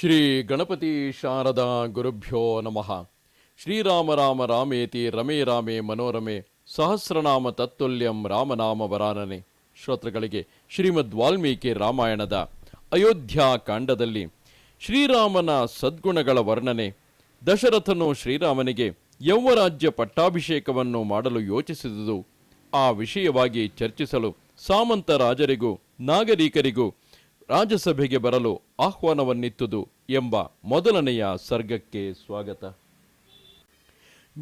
ಶ್ರೀ ಗಣಪತಿ ಶಾರದಾ ಗುರುಭ್ಯೋ ನಮಃ. ಶ್ರೀರಾಮ ರಾಮ ರಾಮೇತಿ ರಮೇ ರಾಮೇ ಮನೋರಮೆ ಸಹಸ್ರನಾಮ ತತ್ತುಲ್ಯಂ ರಾಮನಾಮ ವರಾನನೆ. ಶ್ರೋತೃಗಳಿಗೆ ಶ್ರೀಮದ್ ವಾಲ್ಮೀಕಿ ರಾಮಾಯಣದ ಅಯೋಧ್ಯ ಕಾಂಡದಲ್ಲಿ ಶ್ರೀರಾಮನ ಸದ್ಗುಣಗಳ ವರ್ಣನೆ. ದಶರಥನು ಶ್ರೀರಾಮನಿಗೆ ಯೌವರಾಜ್ಯ ಪಟ್ಟಾಭಿಷೇಕವನ್ನು ಮಾಡಲು ಯೋಚಿಸಿದುದು. ಆ ವಿಷಯವಾಗಿ ಚರ್ಚಿಸಲು ಸಾಮಂತ ರಾಜರಿಗೂ ನಾಗರಿಕರಿಗೂ ರಾಜಸಭೆಗೆ ಬರಲು ಆಹ್ವಾನವನ್ನಿತ್ತುದು ಎಂಬ ಮೊದಲನೆಯ ಸರ್ಗಕ್ಕೆ ಸ್ವಾಗತ.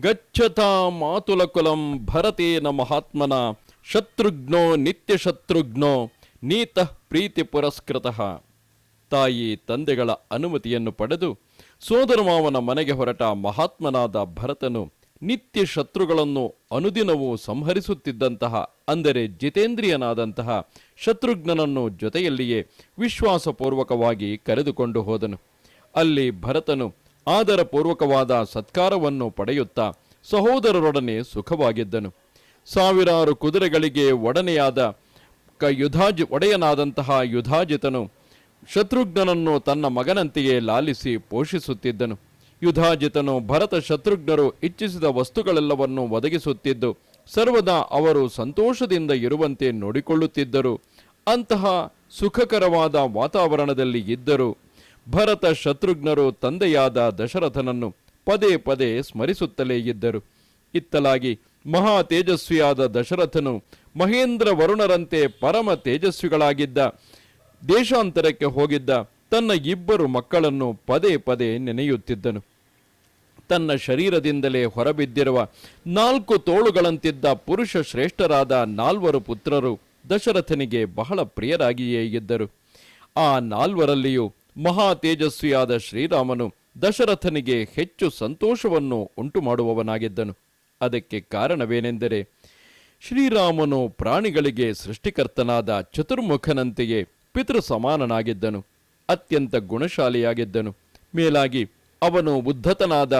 ಗಚ್ಚತಾ ಮಾತುಲಕುಲಂ ಭರತೇನ ಮಹಾತ್ಮನ ಶತ್ರುಘ್ನೋ ನಿತ್ಯ ಶತ್ರುಘ್ನೋ ನೀತಃ ಪ್ರೀತಿ ಪುರಸ್ಕೃತಃ. ತಾಯಿ ತಂದೆಗಳ ಅನುಮತಿಯನ್ನು ಪಡೆದು ಸೋದರಮಾವನ ಮನೆಗೆ ಹೊರಟ ಮಹಾತ್ಮನಾದ ಭರತನು ನಿತ್ಯ ಶತ್ರುಗಳನ್ನು ಅನುದಿನವೂ ಸಂಹರಿಸುತ್ತಿದ್ದಂತಹ ಅಂದರೆ ಜಿತೇಂದ್ರಿಯನಾದಂತಹ ಶತ್ರುಘ್ನನನ್ನು ಜೊತೆಯಲ್ಲಿಯೇ ವಿಶ್ವಾಸಪೂರ್ವಕವಾಗಿ ಕರೆದುಕೊಂಡು ಹೋದನು. ಅಲ್ಲಿ ಭರತನು ಆದರಪೂರ್ವಕವಾದ ಸತ್ಕಾರವನ್ನು ಪಡೆಯುತ್ತಾ ಸಹೋದರರೊಡನೆ ಸುಖವಾಗಿದ್ದನು. ಸಾವಿರಾರು ಕುದುರೆಗಳಿಗೆ ಒಡನೆಯಾದ ಕ ಯುಧಾಜ್ ಒಡೆಯನಾದಂತಹ ಯುಧಾಜಿತನು ಶತ್ರುಘ್ನನನ್ನು ತನ್ನ ಮಗನಂತೆಯೇ ಲಾಲಿಸಿ ಪೋಷಿಸುತ್ತಿದ್ದನು. ಯುಧಾಜಿತನು ಭರತ ಶತ್ರುಘ್ನರು ಇಚ್ಛಿಸಿದ ವಸ್ತುಗಳೆಲ್ಲವನ್ನು ಒದಗಿಸುತ್ತಿದ್ದು ಸರ್ವದಾ ಅವರು ಸಂತೋಷದಿಂದ ಇರುವಂತೆ ನೋಡಿಕೊಳ್ಳುತ್ತಿದ್ದರು. ಅಂತಹ ಸುಖಕರವಾದ ವಾತಾವರಣದಲ್ಲಿ ಇದ್ದರು. ಭರತ ಶತ್ರುಘ್ನರು ತಂದೆಯಾದ ದಶರಥನನ್ನು ಪದೇ ಪದೇ ಸ್ಮರಿಸುತ್ತಲೇ ಇದ್ದರು. ಇತ್ತಲಾಗಿ ಮಹಾ ತೇಜಸ್ವಿಯಾದ ದಶರಥನು ಮಹೇಂದ್ರ ವರುಣರಂತೆ ಪರಮ ತೇಜಸ್ವಿಗಳಾಗಿದ್ದ. ದೇಶಾಂತರಕ್ಕೆ ಹೋಗಿದ್ದ ತನ್ನ ಇಬ್ಬರು ಮಕ್ಕಳನ್ನು ಪದೇ ಪದೇ ನೆನೆಯುತ್ತಿದ್ದನು. ತನ್ನ ಶರೀರದಿಂದಲೇ ಹೊರಬಿದ್ದಿರುವ ನಾಲ್ಕು ತೋಳುಗಳಂತಿದ್ದ ಪುರುಷ ಶ್ರೇಷ್ಠರಾದ ನಾಲ್ವರು ಪುತ್ರರು ದಶರಥನಿಗೆ ಬಹಳ ಪ್ರಿಯರಾಗಿಯೇ ಇದ್ದರು. ಆ ನಾಲ್ವರಲ್ಲಿಯೂ ಮಹಾ ತೇಜಸ್ವಿಯಾದ ಶ್ರೀರಾಮನು ದಶರಥನಿಗೆ ಹೆಚ್ಚು ಸಂತೋಷವನ್ನು ಉಂಟು ಮಾಡುವವನಾಗಿದ್ದನು ಅದಕ್ಕೆ ಕಾರಣವೇನೆಂದರೆ ಶ್ರೀರಾಮನು ಪ್ರಾಣಿಗಳಿಗೆ ಸೃಷ್ಟಿಕರ್ತನಾದ ಚತುರ್ಮುಖನಂತೆಯೇ ಪಿತೃ ಸಮಾನನಾಗಿದ್ದನು ಅತ್ಯಂತ ಗುಣಶಾಲಿಯಾಗಿದ್ದನು. ಮೇಲಾಗಿ ಅವನು ಉದ್ಧತನಾದ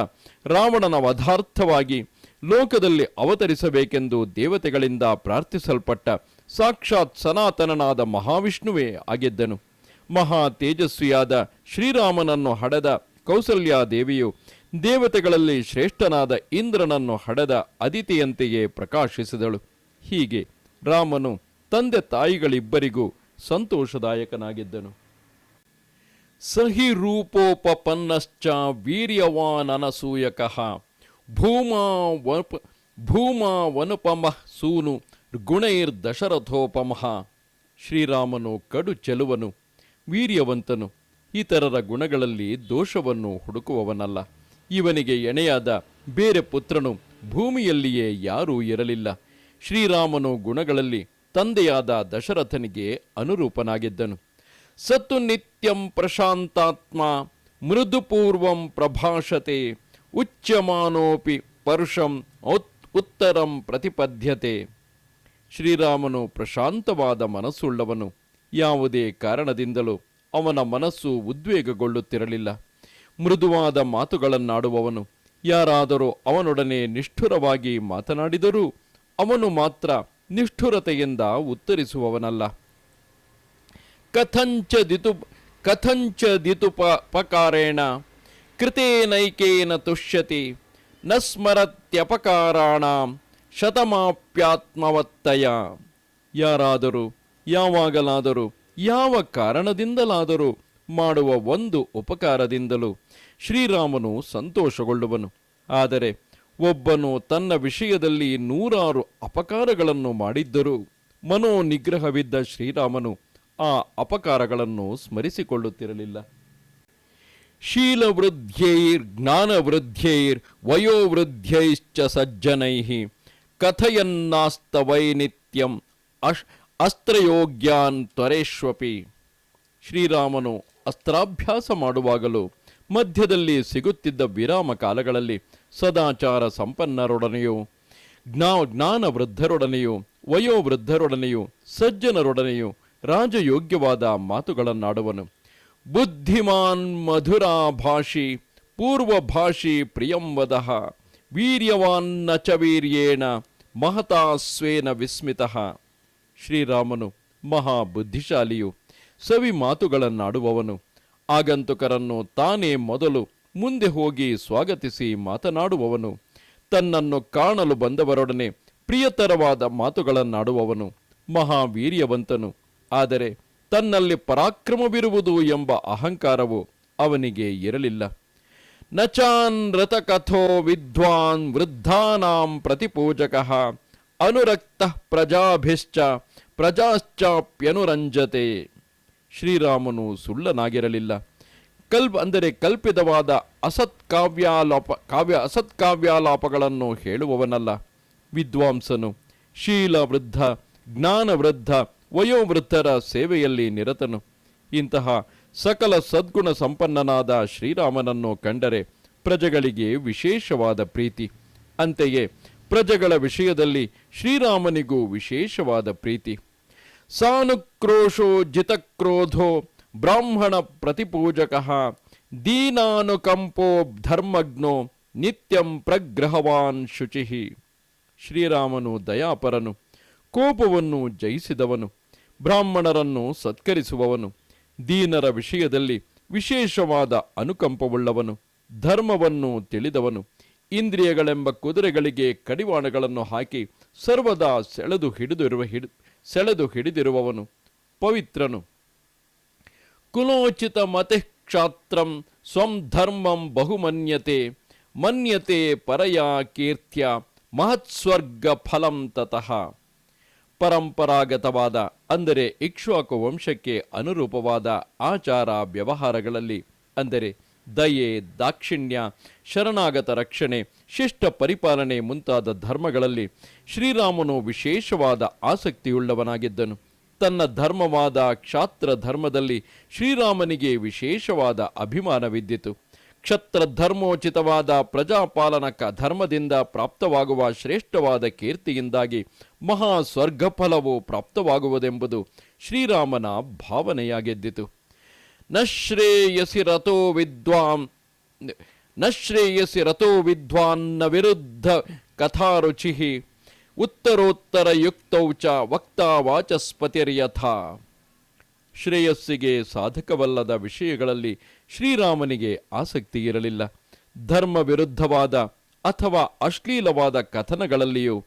ರಾವಣನ ವಧಾರ್ಥವಾಗಿ ಲೋಕದಲ್ಲಿ ಅವತರಿಸಬೇಕೆಂದು ದೇವತೆಗಳಿಂದ ಪ್ರಾರ್ಥಿಸಲ್ಪಟ್ಟ ಸಾಕ್ಷಾತ್ ಸನಾತನನಾದ ಮಹಾವಿಷ್ಣುವೇ ಆಗಿದ್ದನು. ಮಹಾ ತೇಜಸ್ವಿಯಾದ ಶ್ರೀರಾಮನನ್ನು ಹಡೆದ ಕೌಸಲ್ಯಾದೇವಿಯು ದೇವತೆಗಳಲ್ಲಿ ಶ್ರೇಷ್ಠನಾದ ಇಂದ್ರನನ್ನು ಹಡೆದ ಅದಿತಿಯಂತೆಯೇ ಪ್ರಕಾಶಿಸಿದಳು. ಹೀಗೆ ರಾಮನು ತಂದೆ ತಾಯಿಗಳಿಬ್ಬರಿಗೂ ಸಂತೋಷದಾಯಕನಾಗಿದ್ದನು. ಸಹಿ ರೂಪೋಪನ್ನಶ್ಚ ವೀರ್ಯವಾನನಸೂಯಕಃ. ಭೂಮಾ ಭೂಮ ಭೂಮಾ ವನುಪಮಃ ಸೂನು ಗುಣೈರ್ದಶರಥೋಪಮಃ ಶ್ರೀರಾಮನು ಕಡು ಚೆಲುವನು, ವೀರ್ಯವಂತನು, ಇತರರ ಗುಣಗಳಲ್ಲಿ ದೋಷವನ್ನು ಹುಡುಕುವವನಲ್ಲ. ಇವನಿಗೆ ಎಣೆಯಾದ ಬೇರೆ ಪುತ್ರನು ಭೂಮಿಯಲ್ಲಿಯೇ ಯಾರೂ ಇರಲಿಲ್ಲ. ಶ್ರೀರಾಮನು ಗುಣಗಳಲ್ಲಿ ತಂದೆಯಾದ ದಶರಥನಿಗೆ ಅನುರೂಪನಾಗಿದ್ದನು. ಸತ್ತು ನಿತ್ಯಂ ಪ್ರಶಾಂತಾತ್ಮ, ಮೃದುಪೂರ್ವಂ ಪ್ರಭಾಷತೆ ಉಚ್ಯಮಾನೋಪಿ ಪರುಷಂ ಉತ್ತರಂ ಪ್ರತಿಪದ್ಯತೆ. ಶ್ರೀರಾಮನು ಪ್ರಶಾಂತವಾದ ಮನಸ್ಸುಳ್ಳವನು. ಯಾವುದೇ ಕಾರಣದಿಂದಲೂ ಅವನ ಮನಸ್ಸು ಉದ್ವೇಗಗೊಳ್ಳುತ್ತಿರಲಿಲ್ಲ. ಮೃದುವಾದ ಮಾತುಗಳನ್ನಾಡುವವನು, ಯಾರಾದರೂ ಅವನೊಡನೆ ನಿಷ್ಠುರವಾಗಿ ಮಾತನಾಡಿದರೂ ಅವನು ಮಾತ್ರ ನಿಷ್ಠುರತೆಯಿಂದ ಉತ್ತರಿಸುವವನಲ್ಲ. ಕಥಂಚದಿತು ಪಕಾರೇಣ ಕೃತೇನೈಕೇನ ತುಷ್ಯತಿ, ನ ಸ್ಮರತ್ಯಪಕಾರಾಣ, ಶತಮಾಪ್ಯಾತ್ಮವತ್ತಯ. ಯಾರಾದರೂ, ಯಾವಾಗಲಾದರೂ, ಯಾವ ಕಾರಣದಿಂದಲಾದರೂ ಮಾಡುವ ಒಂದು ಉಪಕಾರದಿಂದಲೂ ಶ್ರೀರಾಮನು ಸಂತೋಷಗೊಳ್ಳುವನು. ಆದರೆ ಒಬ್ಬನು ತನ್ನ ವಿಷಯದಲ್ಲಿ ನೂರಾರು ಅಪಕಾರಗಳನ್ನು ಮಾಡಿದ್ದರೂ ಮನೋನಿಗ್ರಹವಿದ್ದ ಶ್ರೀರಾಮನು ಆ ಅಪಕಾರಗಳನ್ನು ಸ್ಮರಿಸಿಕೊಳ್ಳುತ್ತಿರಲಿಲ್ಲ. ಶೀಲವೃದ್ಧ್ಯೈರ್, ಜ್ಞಾನವೃದ್ಧ್ಯೈರ್ ವಯೋವೃದ್ಧೈಶ್ಚ ಸಜ್ಜನೈ, ಕಥಯನ್ನಾಸ್ತವೈ ನಿತ್ಯಂ ಅಶ್, ಅಸ್ತ್ರಯೋಗ್ಯಾನ್ ತ್ವರೇಶ್ವಪಿ ಶ್ರೀರಾಮನು ಅಸ್ತ್ರಾಭ್ಯಾಸ ಮಾಡುವಾಗಲೂ ಮಧ್ಯದಲ್ಲಿ ಸಿಗುತ್ತಿದ್ದ ವಿರಾಮ ಕಾಲಗಳಲ್ಲಿ ಸದಾಚಾರ ಸಂಪನ್ನರೊಡನೆಯೂ, ಜ್ಞಾ, ಜ್ಞಾನವೃದ್ಧರೊಡನೆಯೂ, ವಯೋವೃದ್ಧರೊಡನೆಯೂ, ಸಜ್ಜನರೊಡನೆಯೂ ರಾಜಯೋಗ್ಯವಾದ ಮಾತುಗಳನ್ನಾಡುವನು. ಬುದ್ಧಿಮಾನ್ ಮಧುರಾಭಾಷಿ ಪೂರ್ವಭಾಷಿ ಪ್ರಿಯಂವದಃ ವೀರ್ಯವಾನ್ನ ಚ ವೀರ್ಯೇಣ, ಮಹತಾ ಸ್ವೇನ ವಿಸ್ಮಿತಃ. ಶ್ರೀರಾಮನು ಮಹಾ ಬುದ್ಧಿಶಾಲಿಯು ಸವಿ ಮಾತುಗಳನ್ನಾಡುವವನು. ಆಗಂತುಕರನ್ನು ತಾನೇ ಮೊದಲು ಮುಂದೆ ಹೋಗಿ ಸ್ವಾಗತಿಸಿ ಮಾತನಾಡುವವನು. ತನ್ನನ್ನು ಕಾಣಲು ಬಂದವರೊಡನೆ ಪ್ರಿಯತರವಾದ ಮಾತುಗಳನ್ನಾಡುವವನು. ಮಹಾವೀರ್ಯವಂತನು. ಆದರೆ ತನ್ನಲ್ಲಿ ಪರಾಕ್ರಮವಿರುವುದು ಎಂಬ ಅಹಂಕಾರವು ಅವನಿಗೆ ಇರಲಿಲ್ಲ. ನಚಾನ್ ರಥಕಥೋ ವಿದ್ವಾನ್ ವೃದ್ಧಾನಾಂ ಪ್ರತಿಪೂಜಕ ಅನುರಕ್ತ ಪ್ರಜಾಭಿಶ್ಚ ಪ್ರಜಾಶ್ಚಾಪ್ಯನುರಂಜತೆ. ಶ್ರೀರಾಮನು ಸುಳ್ಳನಾಗಿರಲಿಲ್ಲ. ಕಲ್ಪ್ ಅಂದರೆ ಕಲ್ಪಿತವಾದ ಅಸತ್ಕಾವ್ಯಾಲಾಪ ಕಾವ್ಯ ಅಸತ್ಕಾವ್ಯಾಲಾಪಗಳನ್ನು ಹೇಳುವವನಲ್ಲ. ವಿದ್ವಾಂಸನು ಶೀಲ ವೃದ್ಧ ಜ್ಞಾನ ವೃದ್ಧ ವಯೋವೃದ್ಧರ ಸೇವೆಯಲ್ಲಿ ನಿರತನು. ಇಂತಹ ಸಕಲ ಸದ್ಗುಣ ಸಂಪನ್ನನಾದ ಶ್ರೀರಾಮನನ್ನು ಕಂಡರೆ ಪ್ರಜೆಗಳಿಗೆ ವಿಶೇಷವಾದ ಪ್ರೀತಿ. ಅಂತೆಯೇ ಪ್ರಜೆಗಳ ವಿಷಯದಲ್ಲಿ ಶ್ರೀರಾಮನಿಗೂ ವಿಶೇಷವಾದ ಪ್ರೀತಿ. ಸಾನುಕ್ರೋಶೋ ಜಿತಕ್ರೋಧೋ ಬ್ರಾಹ್ಮಣ ಪ್ರತಿಪೂಜಕ ದೀನಾನುಕಂಪೋ ಧರ್ಮಜ್ಞೋ ನಿತ್ಯಂ ಪ್ರಗ್ರಹವಾನ್ ಶುಚಿಹಿ ಶ್ರೀರಾಮನು ದಯಾಪರನು, ಕೋಪವನ್ನು ಜಯಿಸಿದವನು. ಬ್ರಾಹ್ಮಣರನ್ನು ಸತ್ಕರಿಸುವವನು, ದೀನರ ವಿಷಯದಲ್ಲಿ ವಿಶೇಷವಾದ ಅನುಕಂಪವುಳ್ಳವನು, ಧರ್ಮವನ್ನು ತಿಳಿದವನು, ಇಂದ್ರಿಯಗಳೆಂಬ ಕುದುರೆಗಳಿಗೆ ಕಡಿವಾಣಗಳನ್ನು ಹಾಕಿ ಸರ್ವದಾ ಸೆಳೆದು ಹಿಡಿದಿರುವ ಹಿಡಿ, ಸೆಳೆದು ಹಿಡಿದಿರುವವನು ಪವಿತ್ರನು. ಕುಲೋಚಿತ ಮತೆ ಕ್ಷಾತ್ರಂ ಸ್ವಂ ಧರ್ಮಂ ಬಹುಮನ್ಯತೆ, ಮನ್ಯತೆ ಪರಯಾ ಕೀರ್ತ್ಯ ಮಹತ್ಸ್ವರ್ಗ ಫಲಂ ತತಃ. ಪರಂಪರಾಗತವಾದ, ಅಂದರೆ ಇಕ್ಷ್ವಾಕು ವಂಶಕ್ಕೆ ಅನುರೂಪವಾದ ಆಚಾರ ವ್ಯವಹಾರಗಳಲ್ಲಿ, ಅಂದರೆ ದಯೆ, ದಾಕ್ಷಿಣ್ಯ, ಶರಣಾಗತ ರಕ್ಷಣೆ, ಶಿಷ್ಟ ಪರಿಪಾಲನೆ ಮುಂತಾದ ಧರ್ಮಗಳಲ್ಲಿ ಶ್ರೀರಾಮನು ವಿಶೇಷವಾದ ಆಸಕ್ತಿಯುಳ್ಳವನಾಗಿದ್ದನು. ತನ್ನ ಧರ್ಮವಾದ ಕ್ಷಾತ್ರ ಧರ್ಮದಲ್ಲಿ ಶ್ರೀರಾಮನಿಗೆ ವಿಶೇಷವಾದ ಅಭಿಮಾನವಿದ್ದಿತು. ಕ್ಷತ್ರ ಧರ್ಮೋಚಿತವಾದ ಪ್ರಜಾಪಾಲನಕ ಧರ್ಮದಿಂದ ಪ್ರಾಪ್ತವಾಗುವ ಶ್ರೇಷ್ಠವಾದ ಕೀರ್ತಿಯಿಂದಾಗಿ ಮಹಾ ಸ್ವರ್ಗಫಲವು ಪ್ರಾಪ್ತವಾಗುವುದೆಂಬುದು ಶ್ರೀರಾಮನ ಭಾವನೆಯಾಗೆದ್ದಿತು. ನ ಶ್ರೇಯಸಿ ರಥೋ ವಿದ್ವಾಂ, ನ ಶ್ರೇಯಸಿ ರಥೋ ವಿದ್ವಾನ್ನ ವಿರುದ್ಧ ಕಥಾರುಚಿ ಉತ್ತರೋತ್ತರ ಯುಕ್ತೌ ಚ ವಕ್ತಾ ವಾಚಸ್ಪತಿರ್ಯಥ. ಶ್ರೇಯಸ್ಸಿಗೆ ಸಾಧಕವಲ್ಲದ ವಿಷಯಗಳಲ್ಲಿ ಶ್ರೀರಾಮನಿಗೆ ಆಸಕ್ತಿ ಇರಲಿಲ್ಲ ಧರ್ಮ ವಿರುದ್ಧವಾದ ಅಥವಾ ಅಶ್ಲೀಲವಾದ ಕಥನಗಳಲ್ಲಿಯೂ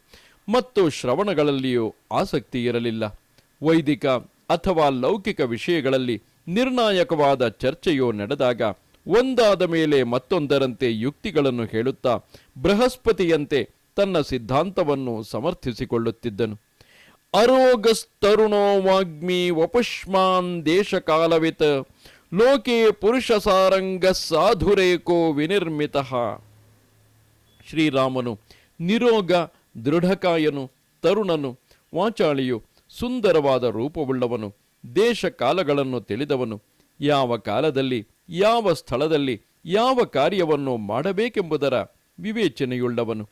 ಮತ್ತು ಶ್ರವಣಗಳಲ್ಲಿಯೂ ಆಸಕ್ತಿ ಇರಲಿಲ್ಲ ವೈದಿಕ ಅಥವಾ ಲೌಕಿಕ ವಿಷಯಗಳಲ್ಲಿ ನಿರ್ಣಾಯಕವಾದ ಚರ್ಚೆಯು ನಡೆದಾಗ ಒಂದಾದ ಮೇಲೆ ಮತ್ತೊಂದರಂತೆ ಯುಕ್ತಿಗಳನ್ನು ಹೇಳುತ್ತಾ ಬೃಹಸ್ಪತಿಯಂತೆ ತನ್ನ ಸಿದ್ಧಾಂತವನ್ನು ಸಮರ್ಥಿಸಿಕೊಳ್ಳುತ್ತಿದ್ದನು. ಅರೋಗಸ್ತರುಣೋವಾಗ್ಮಿ ವಪುಷ್ಮಾನ್ ದೇಶಕಾಲವಿತ್ ಲೋಕೆ ಪುರುಷ ಸಾರಂಗ ಸಾಧುರೇಕೋ ವಿನಿರ್ಮಿತ. ಶ್ರೀರಾಮನು, ನಿರೋಗ, ದೃಢಕಾಯನು, ತರುಣನು, ವಾಚಾಳಿಯು, ಸುಂದರವಾದ ರೂಪವುಳ್ಳವನು, ದೇಶ ಕಾಲಗಳನ್ನು ತಿಳಿದವನು, ಯಾವ ಕಾಲದಲ್ಲಿ, ಯಾವ ಸ್ಥಳದಲ್ಲಿ, ಯಾವ ಕಾರ್ಯವನ್ನು ಮಾಡಬೇಕೆಂಬುದರ ವಿವೇಚನೆಯುಳ್ಳವನು.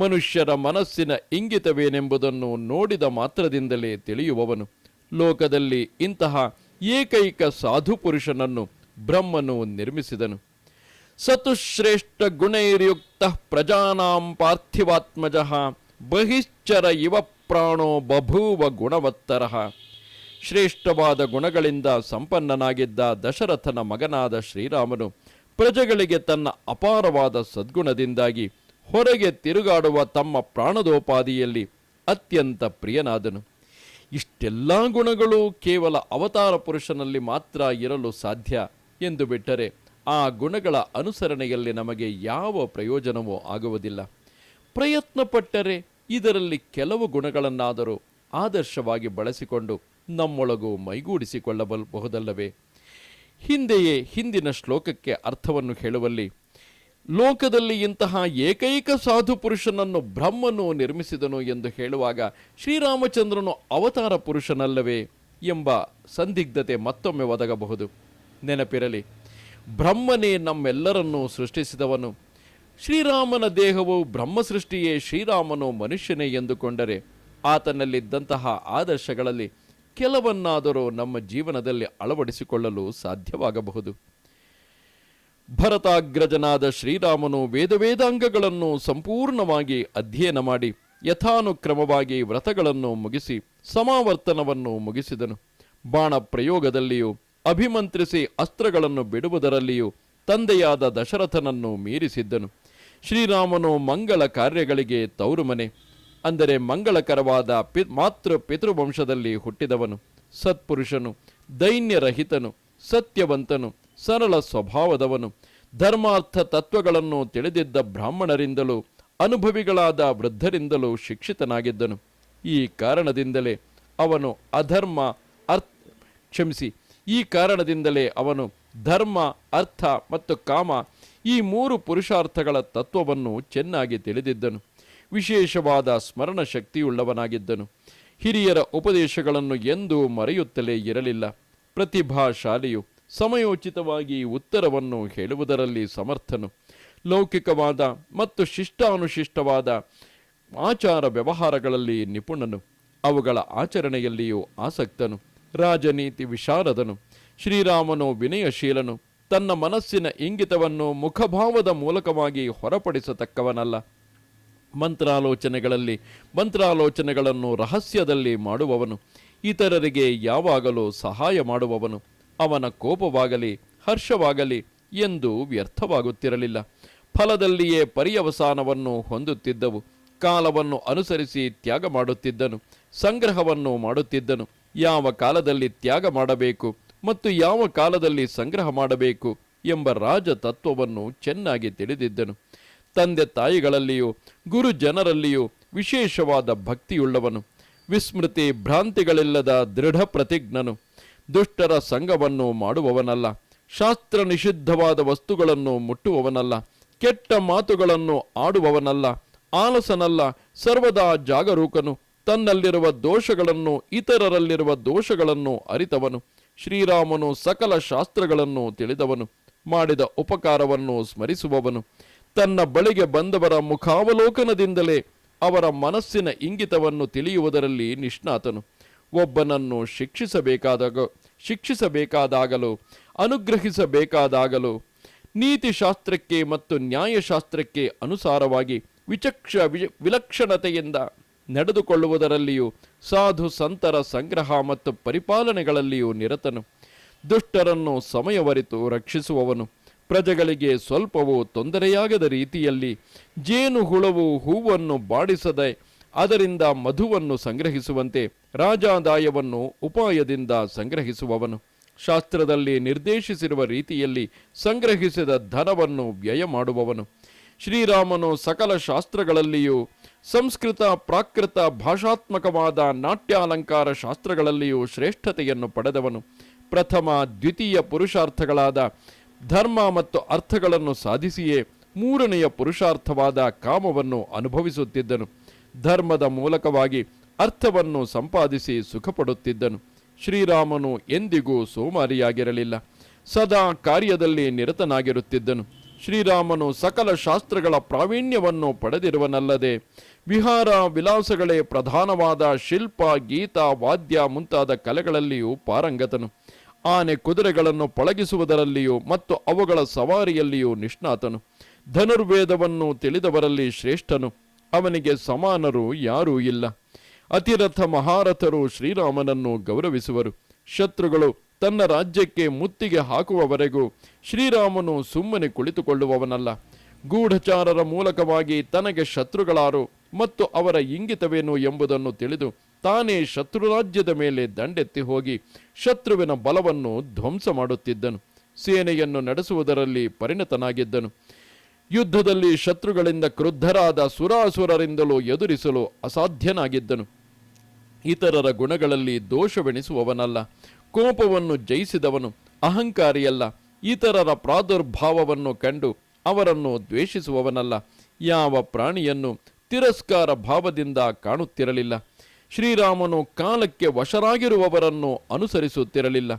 ಮನುಷ್ಯರ ಮನಸ್ಸಿನ ಇಂಗಿತವೇನೆಂಬುದನ್ನು ನೋಡಿದ ಮಾತ್ರದಿಂದಲೇ ತಿಳಿಯುವವನು. ಲೋಕದಲ್ಲಿ ಇಂತಹ ಏಕೈಕ ಸಾಧು ಪುರುಷನನ್ನು ಬ್ರಹ್ಮನು ನಿರ್ಮಿಸಿದನು. ಸತುಶ್ರೇಷ್ಠ ಗುಣೈರ್ಯುಕ್ತ ಪ್ರಜಾನಾಂ ಪಾರ್ಥಿವಾತ್ಮಜ ಬಹಿಶ್ಚರ ಇವ ಪ್ರಾಣೋ ಬಭೂವ ಗುಣವತ್ತರ. ಶ್ರೇಷ್ಠವಾದ ಗುಣಗಳಿಂದ ಸಂಪನ್ನನಾಗಿದ್ದ ದಶರಥನ ಮಗನಾದ ಶ್ರೀರಾಮನು ಪ್ರಜೆಗಳಿಗೆ ತನ್ನ ಅಪಾರವಾದ ಸದ್ಗುಣದಿಂದಾಗಿ ಹೊರಗೆ ತಿರುಗಾಡುವ ತಮ್ಮ ಪ್ರಾಣದೋಪಾದಿಯಲ್ಲಿ ಅತ್ಯಂತ ಪ್ರಿಯನಾದನು. ಇಷ್ಟೆಲ್ಲ ಗುಣಗಳು ಕೇವಲ ಅವತಾರ ಪುರುಷನಲ್ಲಿ ಮಾತ್ರ ಇರಲು ಸಾಧ್ಯ ಎಂದು ಬಿಟ್ಟರೆ ಆ ಗುಣಗಳ ಅನುಸರಣೆಯಲ್ಲಿ ನಮಗೆ ಯಾವ ಪ್ರಯೋಜನವೂ ಆಗುವುದಿಲ್ಲ. ಪ್ರಯತ್ನಪಟ್ಟರೆ ಇದರಲ್ಲಿ ಕೆಲವು ಗುಣಗಳನ್ನಾದರೂ ಆದರ್ಶವಾಗಿ ಬಳಸಿಕೊಂಡು ನಮ್ಮೊಳಗೂ ಮೈಗೂಡಿಸಿಕೊಳ್ಳಬಹುದಲ್ಲವೇ ಹಿಂದೆಯೇ ಹಿಂದಿನ ಶ್ಲೋಕಕ್ಕೆ ಅರ್ಥವನ್ನು ಹೇಳುವಲ್ಲಿ ಲೋಕದಲ್ಲಿ ಇಂತಹ ಏಕೈಕ ಸಾಧು ಪುರುಷನನ್ನು ಬ್ರಹ್ಮನು ನಿರ್ಮಿಸಿದನು ಎಂದು ಹೇಳುವಾಗ ಶ್ರೀರಾಮಚಂದ್ರನು ಅವತಾರ ಪುರುಷನಲ್ಲವೇ ಎಂಬ ಸಂದಿಗ್ಧತೆ ಮತ್ತೊಮ್ಮೆ ಒದಗಬಹುದು. ನೆನಪಿರಲಿ, ಬ್ರಹ್ಮನೇ ನಮ್ಮೆಲ್ಲರನ್ನೂ ಸೃಷ್ಟಿಸಿದವನು. ಶ್ರೀರಾಮನ ದೇಹವು ಬ್ರಹ್ಮ ಸೃಷ್ಟಿಯೇ ಶ್ರೀರಾಮನು ಮನುಷ್ಯನೇ ಎಂದುಕೊಂಡರೆ ಆತನಲ್ಲಿದ್ದಂತಹ ಆದರ್ಶಗಳಲ್ಲಿ ಕೆಲವನ್ನಾದರೂ ನಮ್ಮ ಜೀವನದಲ್ಲಿ ಅಳವಡಿಸಿಕೊಳ್ಳಲು ಸಾಧ್ಯವಾಗಬಹುದು. ಭರತಾಗ್ರಜನಾದ ಶ್ರೀರಾಮನು ವೇದವೇದಾಂಗಗಳನ್ನು ಸಂಪೂರ್ಣವಾಗಿ ಅಧ್ಯಯನ ಮಾಡಿ ಯಥಾನುಕ್ರಮವಾಗಿ ವ್ರತಗಳನ್ನು ಮುಗಿಸಿ ಸಮಾವರ್ತನವನ್ನು ಮುಗಿಸಿದನು. ಬಾಣ ಪ್ರಯೋಗದಲ್ಲಿಯೂ ಅಭಿಮಂತ್ರಿಸಿ ಅಸ್ತ್ರಗಳನ್ನು ಬಿಡುವುದರಲ್ಲಿಯೂ ತಂದೆಯಾದ ದಶರಥನನ್ನು ಮೀರಿಸಿದ್ದನು. ಶ್ರೀರಾಮನು ಮಂಗಳ ಕಾರ್ಯಗಳಿಗೆ ತೌರುಮನೆ, ಅಂದರೆ ಮಂಗಳಕರವಾದ ಪಿ, ಮಾತೃ ಪಿತೃವಂಶದಲ್ಲಿ ಹುಟ್ಟಿದವನು. ಸತ್ಪುರುಷನು, ದೈನ್ಯರಹಿತನು, ಸತ್ಯವಂತನು ಸರಳ ಸ್ವಭಾವದವನು. ಧರ್ಮಾರ್ಥ ತತ್ವಗಳನ್ನು ತಿಳಿದಿದ್ದ ಬ್ರಾಹ್ಮಣರಿಂದಲೂ, ಅನುಭವಿಗಳಾದ ವೃದ್ಧರಿಂದಲೂ ಶಿಕ್ಷಿತನಾಗಿದ್ದನು. ಈ ಕಾರಣದಿಂದಲೇ ಅವನು ಅಧರ್ಮ ಅರ್ಥ, ಕ್ಷಮಿಸಿ, ಈ ಕಾರಣದಿಂದಲೇ ಅವನು ಧರ್ಮ, ಅರ್ಥ ಮತ್ತು ಕಾಮ, ಈ ಮೂರು ಪುರುಷಾರ್ಥಗಳ ತತ್ವವನ್ನು ಚೆನ್ನಾಗಿ ತಿಳಿದಿದ್ದನು. ವಿಶೇಷವಾದ ಸ್ಮರಣ ಶಕ್ತಿಯುಳ್ಳವನಾಗಿದ್ದನು ಹಿರಿಯರ ಉಪದೇಶಗಳನ್ನು ಎಂದೂ ಮರೆಯುತ್ತಲೇ ಇರಲಿಲ್ಲ. ಪ್ರತಿಭಾಶಾಲಿಯು ಸಮಯೋಚಿತವಾಗಿ ಉತ್ತರವನ್ನು ಹೇಳುವುದರಲ್ಲಿ ಸಮರ್ಥನು. ಲೌಕಿಕವಾದ ಮತ್ತು ಶಿಷ್ಟಾನುಶಿಷ್ಟವಾದ ಆಚಾರ ವ್ಯವಹಾರಗಳಲ್ಲಿ ನಿಪುಣನು. ಅವುಗಳ ಆಚರಣೆಯಲ್ಲಿಯೂ ಆಸಕ್ತನು. ರಾಜನೀತಿ ವಿಶಾರದನು ಶ್ರೀರಾಮನು ವಿನಯಶೀಲನು. ತನ್ನ ಮನಸ್ಸಿನ ಇಂಗಿತವನ್ನು ಮುಖಭಾವದ ಮೂಲಕವಾಗಿ ಹೊರಪಡಿಸತಕ್ಕವನಲ್ಲ. ಮಂತ್ರಾಲೋಚನೆಗಳಲ್ಲಿ ಮಂತ್ರಾಲೋಚನೆಗಳನ್ನು ರಹಸ್ಯದಲ್ಲಿ ಮಾಡುವವನು. ಇತರರಿಗೆ ಯಾವಾಗಲೂ ಸಹಾಯ ಮಾಡುವವನು. ಅವನ ಕೋಪವಾಗಲಿ, ಹರ್ಷವಾಗಲಿ ಎಂದು ವ್ಯರ್ಥವಾಗುತ್ತಿರಲಿಲ್ಲ. ಫಲದಲ್ಲಿಯೇ ಪರ್ಯವಸಾನವನ್ನು ಹೊಂದುತ್ತಿದ್ದವು. ಕಾಲವನ್ನು ಅನುಸರಿಸಿ ತ್ಯಾಗ ಮಾಡುತ್ತಿದ್ದನು. ಸಂಗ್ರಹವನ್ನು ಮಾಡುತ್ತಿದ್ದನು. ಯಾವ ಕಾಲದಲ್ಲಿ ತ್ಯಾಗ ಮಾಡಬೇಕು ಮತ್ತು ಯಾವ ಕಾಲದಲ್ಲಿ ಸಂಗ್ರಹ ಮಾಡಬೇಕು ಎಂಬ ರಾಜ ತತ್ವವನ್ನು ಚೆನ್ನಾಗಿ ತಿಳಿದಿದ್ದನು. ತಂದೆ ತಾಯಿಗಳಲ್ಲಿಯೂ, ಗುರು ಜನರಲ್ಲಿಯೂ ವಿಶೇಷವಾದ ಭಕ್ತಿಯುಳ್ಳವನು. ವಿಸ್ಮೃತಿ ಭ್ರಾಂತಿಗಳಿಲ್ಲದ ದೃಢ ಪ್ರತಿಜ್ಞನು ದುಷ್ಟರ ಸಂಘವನ್ನು ಮಾಡುವವನಲ್ಲ. ಶಾಸ್ತ್ರ ನಿಷಿದ್ಧವಾದ ವಸ್ತುಗಳನ್ನು ಮುಟ್ಟುವವನಲ್ಲ. ಕೆಟ್ಟ ಮಾತುಗಳನ್ನು ಆಡುವವನಲ್ಲ. ಆಲಸನಲ್ಲ. ಸರ್ವದಾ ಜಾಗರೂಕನು. ತನ್ನಲ್ಲಿರುವ ದೋಷಗಳನ್ನು, ಇತರರಲ್ಲಿರುವ ದೋಷಗಳನ್ನು ಅರಿತವನು. ಶ್ರೀರಾಮನು ಸಕಲ ಶಾಸ್ತ್ರಗಳನ್ನು ತಿಳಿದವನು. ಮಾಡಿದ ಉಪಕಾರವನ್ನು ಸ್ಮರಿಸುವವನು. ತನ್ನ ಬಳಿಗೆ ಬಂದವರ ಮುಖಾವಲೋಕನದಿಂದಲೇ ಅವರ ಮನಸ್ಸಿನ ಇಂಗಿತವನ್ನು ತಿಳಿಯುವುದರಲ್ಲಿ ನಿಷ್ಣಾತನು. ಒಬ್ಬನನ್ನು ಶಿಕ್ಷಿಸಬೇಕಾದಾಗ, ಶಿಕ್ಷಿಸಬೇಕಾದಾಗಲೂ, ಅನುಗ್ರಹಿಸಬೇಕಾದಾಗಲೂ, ನೀತಿಶಾಸ್ತ್ರಕ್ಕೆ ಮತ್ತು ನ್ಯಾಯಶಾಸ್ತ್ರಕ್ಕೆ ಅನುಸಾರವಾಗಿ ವಿಚಕ್ಷ ವಿಲಕ್ಷಣತೆಯಿಂದ ನಡೆದುಕೊಳ್ಳುವುದರಲ್ಲಿಯೂ ಸಾಧು ಸಂತರ ಸಂಗ್ರಹ ಮತ್ತು ಪರಿಪಾಲನೆಗಳಲ್ಲಿಯೂ ನಿರತನು. ದುಷ್ಟರನ್ನು ಸಮಯವರಿತು ರಕ್ಷಿಸುವವನು. ಪ್ರಜೆಗಳಿಗೆ ಸ್ವಲ್ಪವೂ ತೊಂದರೆಯಾಗದ ರೀತಿಯಲ್ಲಿ ಜೇನು ಹುಳವು ಹೂವನ್ನು ಬಾಡಿಸದೆ ಅದರಿಂದ ಮಧುವನ್ನು ಸಂಗ್ರಹಿಸುವಂತೆ ರಾಜಾದಾಯವನ್ನು ಉಪಾಯದಿಂದ ಸಂಗ್ರಹಿಸುವವನು. ಶಾಸ್ತ್ರದಲ್ಲಿ ನಿರ್ದೇಶಿಸಿರುವ ರೀತಿಯಲ್ಲಿ ಸಂಗ್ರಹಿಸಿದ ಧನವನ್ನು ವ್ಯಯ ಮಾಡುವವನು. ಶ್ರೀರಾಮನು ಸಕಲ ಶಾಸ್ತ್ರಗಳಲ್ಲಿಯೂ ಸಂಸ್ಕೃತ ಪ್ರಾಕೃತ ಭಾಷಾತ್ಮಕವಾದ ನಾಟ್ಯಾಲಂಕಾರ ಶಾಸ್ತ್ರಗಳಲ್ಲಿಯೂ ಶ್ರೇಷ್ಠತೆಯನ್ನು ಪಡೆದವನು. ಪ್ರಥಮ, ದ್ವಿತೀಯ ಪುರುಷಾರ್ಥಗಳಾದ ಧರ್ಮ ಮತ್ತು ಅರ್ಥಗಳನ್ನು ಸಾಧಿಸಿಯೇ ಮೂರನೆಯ ಪುರುಷಾರ್ಥವಾದ ಕಾಮವನ್ನು ಅನುಭವಿಸುತ್ತಿದ್ದನು. ಧರ್ಮದ ಮೂಲಕವಾಗಿ ಅರ್ಥವನ್ನು ಸಂಪಾದಿಸಿ ಸುಖಪಡುತ್ತಿದ್ದನು. ಶ್ರೀರಾಮನು ಎಂದಿಗೂ ಸೋಮಾರಿಯಾಗಿರಲಿಲ್ಲ. ಸದಾ ಕಾರ್ಯದಲ್ಲಿ ನಿರತನಾಗಿರುತ್ತಿದ್ದನು. ಶ್ರೀರಾಮನು ಸಕಲ ಶಾಸ್ತ್ರಗಳ ಪ್ರಾವೀಣ್ಯವನ್ನು ಪಡೆದಿರುವನಲ್ಲದೆ, ವಿಹಾರ ವಿಲಾಸಗಳೇ ಪ್ರಧಾನವಾದ ಶಿಲ್ಪ, ಗೀತ, ವಾದ್ಯ ಮುಂತಾದ ಕಲೆಗಳಲ್ಲಿಯೂ ಪಾರಂಗತನು. ಆನೆ ಕುದುರೆಗಳನ್ನು ಪಳಗಿಸುವುದರಲ್ಲಿಯೂ ಮತ್ತು ಅವುಗಳ ಸವಾರಿಯಲ್ಲಿಯೂ ನಿಷ್ಣಾತನು. ಧನುರ್ವೇದವನ್ನು ತಿಳಿದವರಲ್ಲಿ ಶ್ರೇಷ್ಠನು. ಅವನಿಗೆ ಸಮಾನರು ಯಾರೂ ಇಲ್ಲ. ಅತಿರಥ ಮಹಾರಥರು ಶ್ರೀರಾಮನನ್ನು ಗೌರವಿಸುವರು. ಶತ್ರುಗಳು ತನ್ನ ರಾಜ್ಯಕ್ಕೆ ಮುತ್ತಿಗೆ ಹಾಕುವವರೆಗೂ ಶ್ರೀರಾಮನು ಸುಮ್ಮನೆ ಕುಳಿತುಕೊಳ್ಳುವವನಲ್ಲ. ಗೂಢಚಾರರ ಮೂಲಕವಾಗಿ ತನಗೆ ಶತ್ರುಗಳಾರು ಮತ್ತು ಅವರ ಇಂಗಿತವೇನು ಎಂಬುದನ್ನು ತಿಳಿದು ತಾನೇ ಶತ್ರು ರಾಜ್ಯದ ಮೇಲೆ ದಂಡೆತ್ತಿ ಹೋಗಿ ಶತ್ರುವಿನ ಬಲವನ್ನು ಧ್ವಂಸ ಮಾಡುತ್ತಿದ್ದನು. ಸೇನೆಯನ್ನು ನಡೆಸುವುದರಲ್ಲಿ ಪರಿಣತನಾಗಿದ್ದನು. ಯುದ್ಧದಲ್ಲಿ ಶತ್ರುಗಳಿಂದ ಕ್ರುದ್ಧರಾದ ಸುರಾಸುರರಿಂದಲೂ ಎದುರಿಸಲು ಅಸಾಧ್ಯನಾಗಿದ್ದನು. ಇತರರ ಗುಣಗಳಲ್ಲಿ ದೋಷವೆಣಿಸುವವನಲ್ಲ, ಕೋಪವನ್ನು ಜಯಿಸಿದವನು ಅಹಂಕಾರಿಯಲ್ಲ, ಇತರರ ಪ್ರಾದುರ್ಭಾವವನ್ನು ಕಂಡು ಅವರನ್ನು ದ್ವೇಷಿಸುವವನಲ್ಲ, ಯಾವ ಪ್ರಾಣಿಯನ್ನು ತಿರಸ್ಕಾರ ಭಾವದಿಂದ ಕಾಣುತ್ತಿರಲಿಲ್ಲ, ಶ್ರೀರಾಮನು ಕಾಲಕ್ಕೆ ವಶರಾಗಿರುವವರನ್ನು ಅನುಸರಿಸುತ್ತಿರಲಿಲ್ಲ,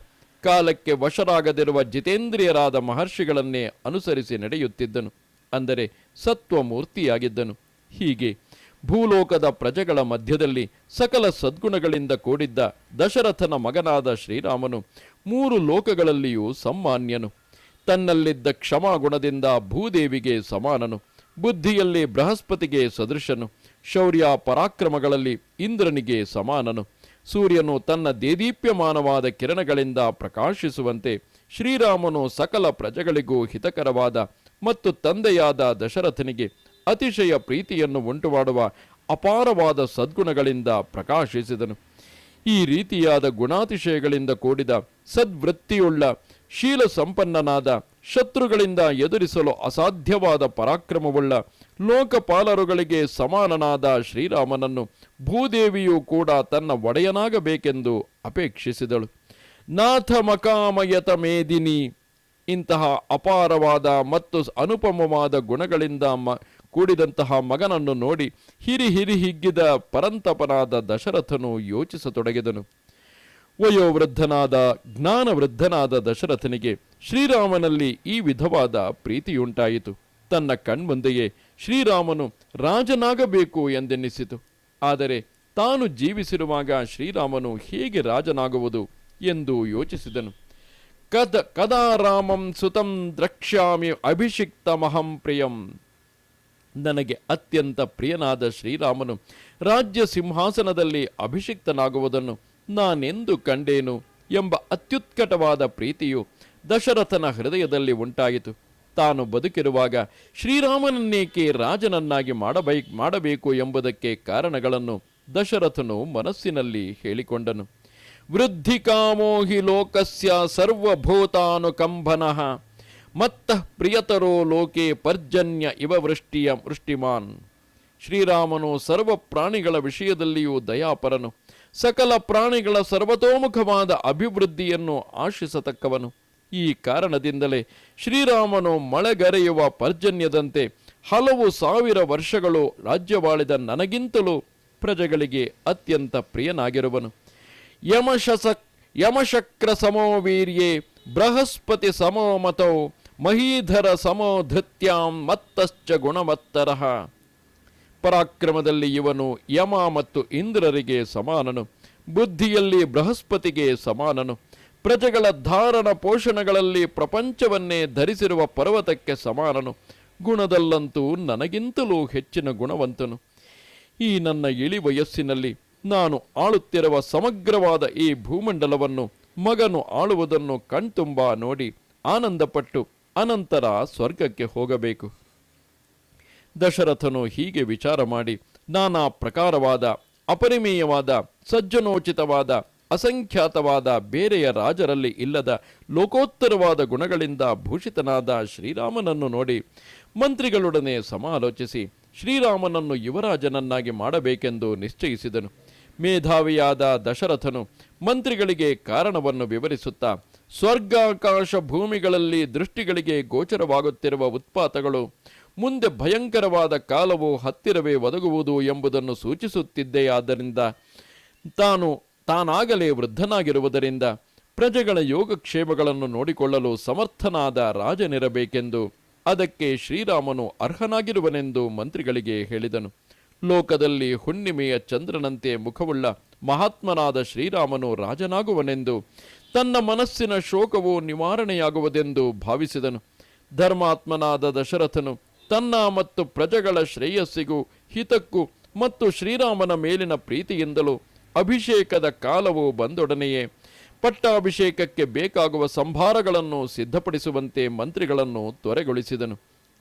ಕಾಲಕ್ಕೆ ವಶರಾಗದಿರುವ ಜಿತೇಂದ್ರಿಯರಾದ ಮಹರ್ಷಿಗಳನ್ನೇ ಅನುಸರಿಸಿ ನಡೆಯುತ್ತಿದ್ದನು, ಅಂದರೆ ಸತ್ವಮೂರ್ತಿಯಾಗಿದ್ದನು, ಹೀಗೆ ಭೂಲೋಕದ ಪ್ರಜೆಗಳ ಮಧ್ಯದಲ್ಲಿ ಸಕಲ ಸದ್ಗುಣಗಳಿಂದ ಕೂಡಿದ್ದ ದಶರಥನ ಮಗನಾದ ಶ್ರೀರಾಮನು ಮೂರು ಲೋಕಗಳಲ್ಲಿಯೂ ಸಮ್ಮಾನ್ಯನು ತನ್ನಲ್ಲಿದ್ದ ಕ್ಷಮಾಗುಣದಿಂದ ಭೂದೇವಿಗೆ ಸಮಾನನು. ಬುದ್ಧಿಯಲ್ಲಿ ಬೃಹಸ್ಪತಿಗೆ ಸದೃಶನು. ಶೌರ್ಯ ಪರಾಕ್ರಮಗಳಲ್ಲಿ ಇಂದ್ರನಿಗೆ ಸಮಾನನು. ಸೂರ್ಯನು ತನ್ನ ದೇದೀಪ್ಯಮಾನವಾದ ಕಿರಣಗಳಿಂದ ಪ್ರಕಾಶಿಸುವಂತೆ ಶ್ರೀರಾಮನು ಸಕಲ ಪ್ರಜೆಗಳಿಗೂ ಹಿತಕರವಾದ ಮತ್ತು ತಂದೆಯಾದ ದಶರಥನಿಗೆ ಅತಿಶಯ ಪ್ರೀತಿಯನ್ನು ಉಂಟುಮಾಡುವ ಅಪಾರವಾದ ಸದ್ಗುಣಗಳಿಂದ ಪ್ರಕಾಶಿಸಿದನು. ಈ ರೀತಿಯಾದ ಗುಣಾತಿಶಯಗಳಿಂದ ಕೂಡಿದ ಸದ್ವೃತ್ತಿಯುಳ್ಳ ಶೀಲ ಸಂಪನ್ನನಾದ ಶತ್ರುಗಳಿಂದ ಎದುರಿಸಲು ಅಸಾಧ್ಯವಾದ ಪರಾಕ್ರಮವುಳ್ಳ, ಲೋಕಪಾಲರುಗಳಿಗೆ ಸಮಾನನಾದ ಶ್ರೀರಾಮನನ್ನು ಭೂದೇವಿಯೂ ಕೂಡ ತನ್ನ ಒಡೆಯನಾಗಬೇಕೆಂದು ಅಪೇಕ್ಷಿಸಿದಳು. ನಾಥ ಮಕಾಮಯತ ಮೇದಿನಿ ಇಂತಹ ಅಪಾರವಾದ ಮತ್ತು ಅನುಪಮವಾದ ಗುಣಗಳಿಂದ ಮ ಕೂಡಿದಂತಹ ಮಗನನ್ನು ನೋಡಿ ಹಿರಿ ಹಿರಿ ಹಿಗ್ಗಿದ ಪರಂತಪನಾದ ದಶರಥನು ಯೋಚಿಸತೊಡಗಿದನು. ವಯೋವೃದ್ಧನಾದ ಜ್ಞಾನವೃದ್ಧನಾದ ದಶರಥನಿಗೆ ಶ್ರೀರಾಮನಲ್ಲಿ ಈ ವಿಧವಾದ ಪ್ರೀತಿಯುಂಟಾಯಿತು. ತನ್ನ ಕಣ್ಮುಂದೆಯೇ ಶ್ರೀರಾಮನು ರಾಜನಾಗಬೇಕು ಎಂದೆನ್ನಿಸಿತು. ಆದರೆ ತಾನು ಜೀವಿಸಿರುವಾಗ ಶ್ರೀರಾಮನು ಹೇಗೆ ರಾಜನಾಗುವುದು ಎಂದು ಯೋಚಿಸಿದನು. ಕದ ಕದಾ ರಾಮಂ ಸುತಂ ದ್ರಕ್ಷ್ಯಾಮಿ ಅಭಿಷಿಕ್ತಮಹಂ ಪ್ರಿಯಂ. ನನಗೆ ಅತ್ಯಂತ ಪ್ರಿಯನಾದ ಶ್ರೀರಾಮನು ರಾಜ್ಯ ಸಿಂಹಾಸನದಲ್ಲಿ ಅಭಿಷಿಕ್ತನಾಗುವುದನ್ನು ನಾನೆಂದು ಕಂಡೇನು ಎಂಬ ಅತ್ಯುತ್ಕಟವಾದ ಪ್ರೀತಿಯು ದಶರಥನ ಹೃದಯದಲ್ಲಿ ಉಂಟಾಯಿತು. ತಾನು ಬದುಕಿರುವಾಗ ಶ್ರೀರಾಮನನ್ನೇಕೆ ರಾಜನನ್ನಾಗಿ ಮಾಡಬೈ, ಮಾಡಬೇಕು ಎಂಬುದಕ್ಕೆ ಕಾರಣಗಳನ್ನು ದಶರಥನು ಮನಸ್ಸಿನಲ್ಲಿ ಹೇಳಿಕೊಂಡನು. ವೃದ್ಧಿಕಾಮೋಹಿ ಲೋಕಸ್ಯ ಸರ್ವಭೂತಾನುಕಂಬನಃ ಮತ್ತ ಪ್ರಿಯತರೋ ಲೋಕೆ ಪರ್ಜನ್ಯ ಇವ ವೃಷ್ಟಿಯ ವೃಷ್ಟಿಮಾನ್. ಶ್ರೀರಾಮನು ಸರ್ವ ಪ್ರಾಣಿಗಳ ವಿಷಯದಲ್ಲಿಯೂ ದಯಾಪರನು. ಸಕಲ ಪ್ರಾಣಿಗಳ ಸರ್ವತೋಮುಖವಾದ ಅಭಿವೃದ್ಧಿಯನ್ನು ಆಶಿಸತಕ್ಕವನು. ಈ ಕಾರಣದಿಂದಲೇ ಶ್ರೀರಾಮನು ಮಳೆಗರೆಯುವ ಪರ್ಜನ್ಯದಂತೆ ಹಲವು ಸಾವಿರ ವರ್ಷಗಳು ರಾಜ್ಯವಾಳಿದ ನನಗಿಂತಲೂ ಪ್ರಜೆಗಳಿಗೆ ಅತ್ಯಂತ ಪ್ರಿಯನಾಗಿರುವನು. ಯಮಶಸ ಯಮಶಕ್ರ ಸಮೋ ವೀರ್ಯೇ ಬೃಹಸ್ಪತಿ ಸಮೋ ಮತೋ ಮಹೀಧರ ಸಮೋಧೃತ್ಯಾಂ ಮತ್ತಶ್ಚ ಗುಣಮತ್ತರಃ. ಪರಾಕ್ರಮದಲ್ಲಿ ಇವನು ಯಮ ಮತ್ತು ಇಂದ್ರರಿಗೆ ಸಮಾನನು, ಬುದ್ಧಿಯಲ್ಲಿ ಬೃಹಸ್ಪತಿಗೆ ಸಮಾನನು, ಪ್ರಜೆಗಳ ಧಾರಣ ಪೋಷಣಗಳಲ್ಲಿ ಪ್ರಪಂಚವನ್ನೇ ಧರಿಸಿರುವ ಪರ್ವತಕ್ಕೆ ಸಮಾನನು, ಗುಣದಲ್ಲಂತೂ ನನಗಿಂತಲೂ ಹೆಚ್ಚಿನ ಗುಣವಂತನು. ಈ ನನ್ನ ಇಳಿ ವಯಸ್ಸಿನಲ್ಲಿ ನಾನು ಆಳುತ್ತಿರುವ ಸಮಗ್ರವಾದ ಈ ಭೂಮಂಡಲವನ್ನು ಮಗನು ಆಳುವುದನ್ನು ಕಣ್ತುಂಬ ನೋಡಿ ಆನಂದಪಟ್ಟು ಅನಂತರ ಸ್ವರ್ಗಕ್ಕೆ ಹೋಗಬೇಕು. ದಶರಥನು ಹೀಗೆ ವಿಚಾರ ಮಾಡಿ, ನಾನಾ ಪ್ರಕಾರವಾದ, ಅಪರಿಮೇಯವಾದ, ಸಜ್ಜನೋಚಿತವಾದ, ಅಸಂಖ್ಯಾತವಾದ ಬೇರೆಯ ರಾಜರಲ್ಲಿ ಇಲ್ಲದ ಲೋಕೋತ್ತರವಾದ ಗುಣಗಳಿಂದ ಭೂಷಿತನಾದ ಶ್ರೀರಾಮನನ್ನು ನೋಡಿ ಮಂತ್ರಿಗಳೊಡನೆ ಸಮಾಲೋಚಿಸಿ ಶ್ರೀರಾಮನನ್ನು ಯುವರಾಜನನ್ನಾಗಿ ಮಾಡಬೇಕೆಂದು ನಿಶ್ಚಯಿಸಿದನು. ಮೇಧಾವಿಯಾದ ದಶರಥನು ಮಂತ್ರಿಗಳಿಗೆ ಕಾರಣವನ್ನು ವಿವರಿಸುತ್ತಾ ಸ್ವರ್ಗಾಕಾಶ ಭೂಮಿಗಳಲ್ಲಿ ದೃಷ್ಟಿಗಳಿಗೆ ಗೋಚರವಾಗುತ್ತಿರುವ ಉತ್ಪಾತಗಳು ಮುಂದೆ ಭಯಂಕರವಾದ ಕಾಲವು ಹತ್ತಿರವೇ ಒದಗುವುದು ಎಂಬುದನ್ನು ಸೂಚಿಸುತ್ತಿದ್ದೇ ಆದ್ದರಿಂದ ತಾನು ತಾನಾಗಲೇ ವೃದ್ಧನಾಗಿರುವುದರಿಂದ ಪ್ರಜೆಗಳ ಯೋಗಕ್ಷೇಮಗಳನ್ನು ನೋಡಿಕೊಳ್ಳಲು ಸಮರ್ಥನಾದ ರಾಜನಿರಬೇಕೆಂದು ಅದಕ್ಕೆ ಶ್ರೀರಾಮನು ಅರ್ಹನಾಗಿರುವನೆಂದು ಮಂತ್ರಿಗಳಿಗೆ ಹೇಳಿದನು. ಲೋಕದಲ್ಲಿ ಹುಣ್ಣಿಮೆಯ ಚಂದ್ರನಂತೆ ಮುಖವುಳ್ಳ ಮಹಾತ್ಮನಾದ ಶ್ರೀರಾಮನು ರಾಜನಾಗುವನೆಂದು ತನ್ನ ಮನಸ್ಸಿನ ಶೋಕವು ನಿವಾರಣೆಯಾಗುವುದೆಂದು ಭಾವಿಸಿದನು. ಧರ್ಮಾತ್ಮನಾದ ದಶರಥನು ತನ್ನ ಮತ್ತು ಪ್ರಜೆಗಳ ಶ್ರೇಯಸ್ಸಿಗೂ, ಹಿತಕ್ಕೂ ಮತ್ತು ಶ್ರೀರಾಮನ ಮೇಲಿನ ಪ್ರೀತಿಯಿಂದಲೂ ಅಭಿಷೇಕದ ಕಾಲವು ಬಂದೊಡನೆಯೇ. ಪಟ್ಟಾಭಿಷೇಕಕ್ಕೆ ಬೇಕಾಗುವ ಸಂಭಾರಗಳನ್ನು ಸಿದ್ಧಪಡಿಸುವಂತೆ ಮಂತ್ರಿಗಳನ್ನು ತ್ವರೆಗೊಳಿಸಿದನು.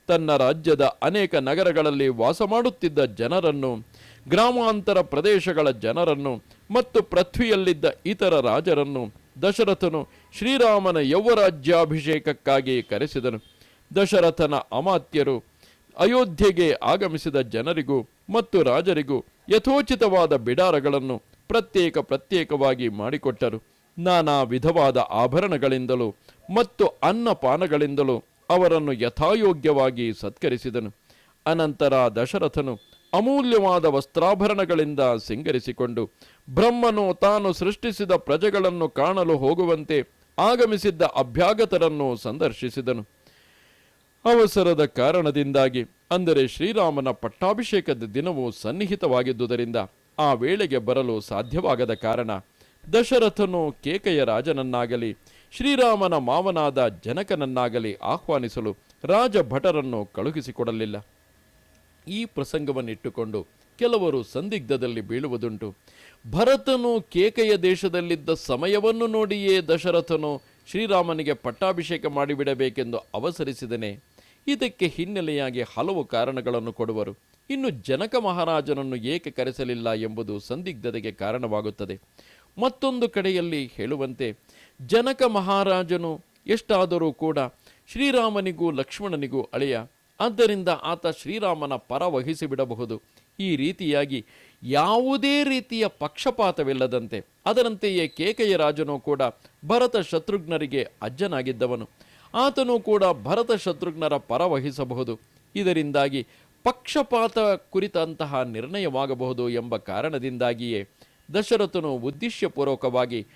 ತನ್ನ ರಾಜ್ಯದ ಅನೇಕ ನಗರಗಳಲ್ಲಿ ವಾಸ ಮಾಡುತ್ತಿದ್ದ ಜನರನ್ನು, ಗ್ರಾಮಾಂತರ ಪ್ರದೇಶಗಳ ಜನರನ್ನು ಮತ್ತು ಪೃಥ್ವಿಯಲ್ಲಿದ್ದ ಇತರ ರಾಜರನ್ನು ದಶರಥನು ಶ್ರೀರಾಮನ ಯೌವರಾಜ್ಯಾಭಿಷೇಕಕ್ಕಾಗಿ ಕರೆಸಿದನು. ದಶರಥನ ಅಮಾತ್ಯರು ಅಯೋಧ್ಯೆಗೆ ಆಗಮಿಸಿದ ಜನರಿಗೂ ಮತ್ತು ರಾಜರಿಗೂ ಯಥೋಚಿತವಾದ ಬಿಡಾರಗಳನ್ನು ಪ್ರತ್ಯೇಕ ಪ್ರತ್ಯೇಕವಾಗಿ ಮಾಡಿಕೊಟ್ಟರು. ನಾನಾ ವಿಧವಾದ ಆಭರಣಗಳಿಂದಲೂ ಮತ್ತು ಅನ್ನಪಾನಗಳಿಂದಲೂ ಅವರನ್ನು ಯಥಾಯೋಗ್ಯವಾಗಿ ಸತ್ಕರಿಸಿದನು. ಅನಂತರ ದಶರಥನು ಅಮೂಲ್ಯವಾದ ವಸ್ತ್ರಾಭರಣಗಳಿಂದ ಸಿಂಗರಿಸಿಕೊಂಡು ಬ್ರಹ್ಮನು ತಾನು ಸೃಷ್ಟಿಸಿದ ಪ್ರಜೆಗಳನ್ನು ಕಾಣಲು ಹೋಗುವಂತೆ ಆಗಮಿಸಿದ್ದ ಅಭ್ಯಾಗತರನ್ನು ಸಂದರ್ಶಿಸಿದನು. ಅವಸರದ ಕಾರಣದಿಂದಾಗಿ, ಅಂದರೆ ಶ್ರೀರಾಮನ ಪಟ್ಟಾಭಿಷೇಕದ ದಿನವು ಸನ್ನಿಹಿತವಾಗಿದ್ದುದರಿಂದ ಆ ವೇಳೆಗೆ ಬರಲು ಸಾಧ್ಯವಾಗದ ಕಾರಣ ದಶರಥನು ಕೇಕೆಯ ರಾಜನನ್ನಾಗಲಿ, ಶ್ರೀರಾಮನ ಮಾವನಾದ ಜನಕನನ್ನಾಗಲಿ ಆಹ್ವಾನಿಸಲು ರಾಜಭಟರನ್ನು ಕಳುಹಿಸಿಕೊಡಲಿಲ್ಲ. ಈ ಪ್ರಸಂಗವನ್ನಿಟ್ಟುಕೊಂಡು ಕೆಲವರು ಸಂದಿಗ್ಧದಲ್ಲಿ ಬೀಳುವುದುಂಟು. ಭರತನು ಕೇಕೆಯ ದೇಶದಲ್ಲಿದ್ದ ಸಮಯವನ್ನು ನೋಡಿಯೇ ದಶರಥನು ಶ್ರೀರಾಮನಿಗೆ ಪಟ್ಟಾಭಿಷೇಕ ಮಾಡಿಬಿಡಬೇಕೆಂದು ಅವಸರಿಸಿದನೆ. ಇದಕ್ಕೆ ಹಿನ್ನೆಲೆಯಾಗಿ ಹಲವು ಕಾರಣಗಳನ್ನು ಕೊಡುವರು. ಇನ್ನು ಜನಕ ಮಹಾರಾಜನನ್ನು ಏಕೆ ಕರೆಸಲಿಲ್ಲ ಎಂಬುದು ಸಂದಿಗ್ಧತೆಗೆ ಕಾರಣವಾಗುತ್ತದೆ. ಮತ್ತೊಂದು ಕಡೆಯಲ್ಲಿ ಹೇಳುವಂತೆ, ಜನಕ ಮಹಾರಾಜನು ಎಷ್ಟಾದರೂ ಕೂಡ ಶ್ರೀರಾಮನಿಗೂ ಲಕ್ಷ್ಮಣನಿಗೂ ಅಳೆಯ ಆದ್ದರಿಂದ ಆತ ಶ್ರೀರಾಮನ ಪರ ವಹಿಸಿಬಿಡಬಹುದು ಈ ರೀತಿಯಾಗಿ ಯಾವುದೇ ರೀತಿಯ ಪಕ್ಷಪಾತವಿಲ್ಲದಂತೆ, ಅದರಂತೆಯೇ ಕೇಕೆಯ ರಾಜನು ಕೂಡ ಭರತ ಶತ್ರುಘ್ನರಿಗೆ ಅಜ್ಜನಾಗಿದ್ದವನು. ಆತನು ಕೂಡ ಭರತ ಶತ್ರುಘ್ನರ ಪರ ವಹಿಸಬಹುದು ಇದರಿಂದಾಗಿ ಪಕ್ಷಪಾತ ಕುರಿತಂತಹ ನಿರ್ಣಯವಾಗಬಹುದು ಎಂಬ ಕಾರಣದಿಂದಾಗಿಯೇ ದಶರಥನು ಉದ್ದೇಶಪೂರ್ವಕವಾಗಿ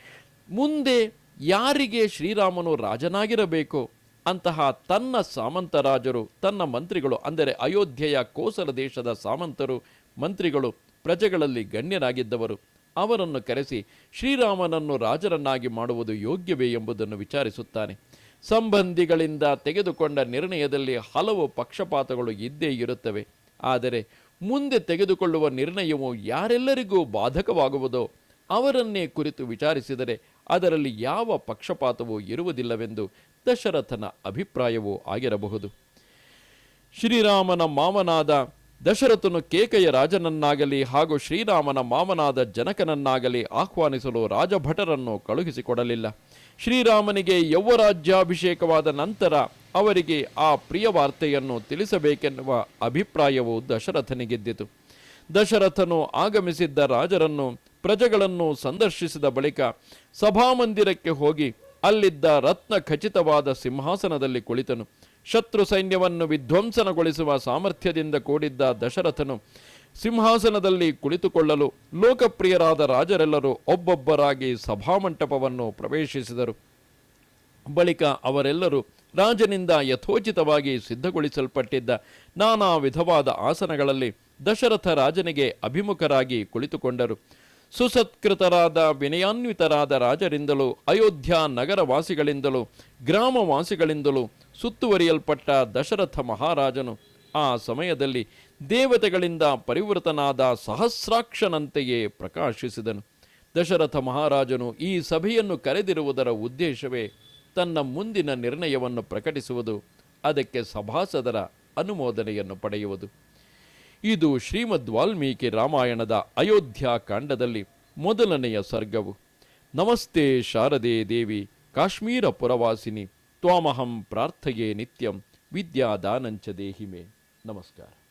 ಮುಂದೆ ಯಾರಿಗೆ ಶ್ರೀರಾಮನು ರಾಜನಾಗಿರಬೇಕು? ಅಂತಹ ತನ್ನ ಸಾಮಂತ ರಾಜರು ತನ್ನ ಮಂತ್ರಿಗಳು, ಅಂದರೆ ಅಯೋಧ್ಯೆಯ ಕೋಸಲ ದೇಶದ ಸಾಮಂತರು, ಮಂತ್ರಿಗಳು, ಪ್ರಜೆಗಳಲ್ಲಿ ಗಣ್ಯರಾಗಿದ್ದವರು. ಅವರನ್ನು ಕರೆಸಿ ಶ್ರೀರಾಮನನ್ನು ರಾಜರನ್ನಾಗಿ ಮಾಡುವುದು ಯೋಗ್ಯವೇ ಎಂಬುದನ್ನು ವಿಚಾರಿಸುತ್ತಾನೆ. ಸಂಬಂಧಿಗಳಿಂದ ತೆಗೆದುಕೊಂಡ ನಿರ್ಣಯದಲ್ಲಿ ಹಲವು ಪಕ್ಷಪಾತಗಳು ಇದ್ದೇ ಇರುತ್ತವೆ. ಆದರೆ ಮುಂದೆ ತೆಗೆದುಕೊಳ್ಳುವ ನಿರ್ಣಯವು ಯಾರೆಲ್ಲರಿಗೂ ಬಾಧಕವಾಗುವುದೋ ಅವರನ್ನೇ ಕುರಿತು ವಿಚಾರಿಸಿದರೆ ಅದರಲ್ಲಿ ಯಾವ ಪಕ್ಷಪಾತವೂ ಇರುವುದಿಲ್ಲವೆಂದು ದಶರಥನ ಅಭಿಪ್ರಾಯವೂ ಆಗಿರಬಹುದು. ಶ್ರೀರಾಮನ ಮಾವನಾದ ದಶರಥನು ಕೇಕೆಯ ರಾಜನನ್ನಾಗಲಿ ಹಾಗೂ ಶ್ರೀರಾಮನ ಮಾವನಾದ ಜನಕನನ್ನಾಗಲಿ ಆಹ್ವಾನಿಸಲು ರಾಜಭಟರನ್ನು ಕಳುಹಿಸಿಕೊಡಲಿಲ್ಲ. ಶ್ರೀರಾಮನಿಗೆ ಯೌವರಾಜ್ಯಾಭಿಷೇಕವಾದ ನಂತರ ಅವರಿಗೆ ಆ ಪ್ರಿಯ ವಾರ್ತೆಯನ್ನು ತಿಳಿಸಬೇಕೆನ್ನುವ ಅಭಿಪ್ರಾಯವು ದಶರಥನಿಗೆದ್ದಿತು. ದಶರಥನು ಆಗಮಿಸಿದ್ದ ರಾಜರನ್ನು ಪ್ರಜೆಗಳನ್ನು ಸಂದರ್ಶಿಸಿದ ಬಳಿಕ ಸಭಾಮಂದಿರಕ್ಕೆ ಹೋಗಿ ಅಲ್ಲಿದ್ದ ರತ್ನ ಖಚಿತವಾದ ಸಿಂಹಾಸನದಲ್ಲಿ ಕುಳಿತನು. ಶತ್ರು ಸೈನ್ಯವನ್ನು ವಿಧ್ವಂಸನಗೊಳಿಸುವ ಸಾಮರ್ಥ್ಯದಿಂದ ಕೂಡಿದ್ದ ದಶರಥನು ಸಿಂಹಾಸನದಲ್ಲಿ ಕುಳಿತುಕೊಳ್ಳಲು ಲೋಕಪ್ರಿಯರಾದ ರಾಜರೆಲ್ಲರೂ ಒಬ್ಬೊಬ್ಬರಾಗಿ ಸಭಾಮಂಟಪವನ್ನು ಪ್ರವೇಶಿಸಿದರು. ಬಳಿಕ ಅವರೆಲ್ಲರೂ ರಾಜನಿಂದ ಯಥೋಚಿತವಾಗಿ ಸಿದ್ಧಗೊಳಿಸಲ್ಪಟ್ಟಿದ್ದ ನಾನಾ ವಿಧವಾದ ಆಸನಗಳಲ್ಲಿ ದಶರಥ ರಾಜನಿಗೆ ಅಭಿಮುಖರಾಗಿ ಕುಳಿತುಕೊಂಡರು. ಸುಸತ್ಕೃತರಾದ, ವಿನಯಾನ್ವಿತರಾದ ರಾಜರಿಂದಲೂ, ಅಯೋಧ್ಯ ನಗರವಾಸಿಗಳಿಂದಲೂ, ಗ್ರಾಮವಾಸಿಗಳಿಂದಲೂ ಸುತ್ತುವರಿಯಲ್ಪಟ್ಟ ದಶರಥ ಮಹಾರಾಜನು ಆ ಸಮಯದಲ್ಲಿ ದೇವತೆಗಳಿಂದ ಪರಿವೃತನಾದ ಸಹಸ್ರಾಕ್ಷನಂತೆಯೇ ಪ್ರಕಾಶಿಸಿದನು. ದಶರಥ ಮಹಾರಾಜನು ಈ ಸಭೆಯನ್ನು ಕರೆದಿರುವುದರ ಉದ್ದೇಶವೇ ತನ್ನ ಮುಂದಿನ ನಿರ್ಣಯವನ್ನು ಪ್ರಕಟಿಸುವುದು, ಅದಕ್ಕೆ ಸಭಾಸದರ ಅನುಮೋದನೆಯನ್ನು ಪಡೆಯುವುದು. ಇದು ಶ್ರೀಮದ್ ವಾಲ್ಮೀಕಿ ರಾಮಾಯಣದ ಅಯೋಧ್ಯ ಕಾಂಡದಲ್ಲಿ ಮೊದಲನೆಯ ಸರ್ಗವು. ನಮಸ್ತೆ ಶಾರದೆ ದೇವಿ, ಕಾಶ್ಮೀರ ಪುರವಾಸಿನಿ, ತ್ವಾಮಹಂ ಪ್ರಾರ್ಥಯೇ ನಿತ್ಯಂ, ವಿದ್ಯಾದಾನಂಚ ದೇಹಿಮೆ. ನಮಸ್ಕಾರ.